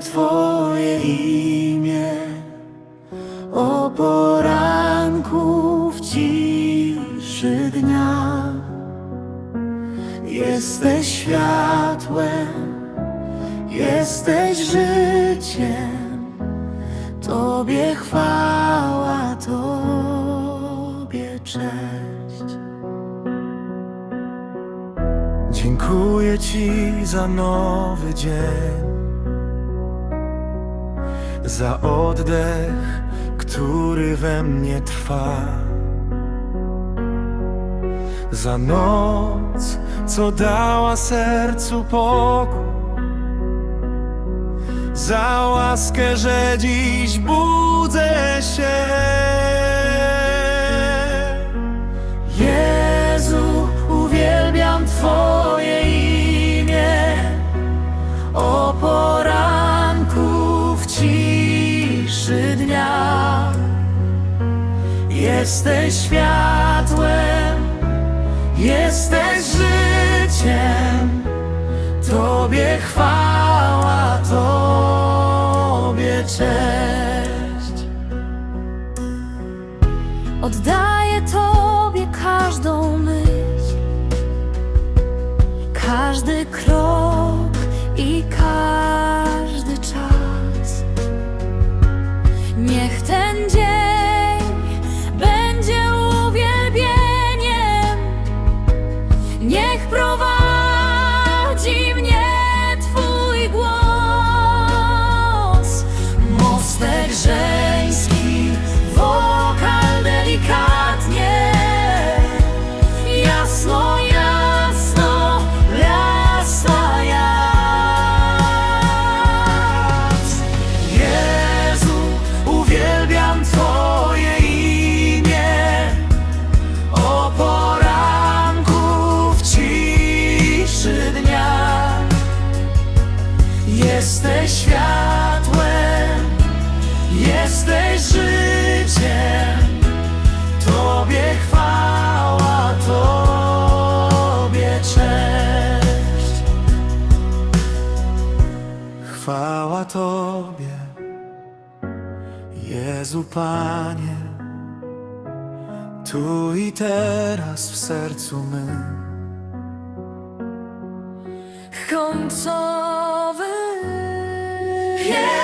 Twoje imię o poranku w ciszy dnia. Jesteś światłem, jesteś życiem, Tobie chwała, Tobie cześć. Dziękuję Ci za nowy dzień, za oddech, który we mnie trwa, za noc, co dała sercu pokój, za łaskę, że dziś budzę się. Jesteś światłem, jesteś życiem, Tobie chwała, prowadzi światłem, jesteś życiem, Tobie chwała, Tobie cześć. Chwała Tobie, Jezu Panie, tu i teraz w sercu mym. końcowy. Jezu,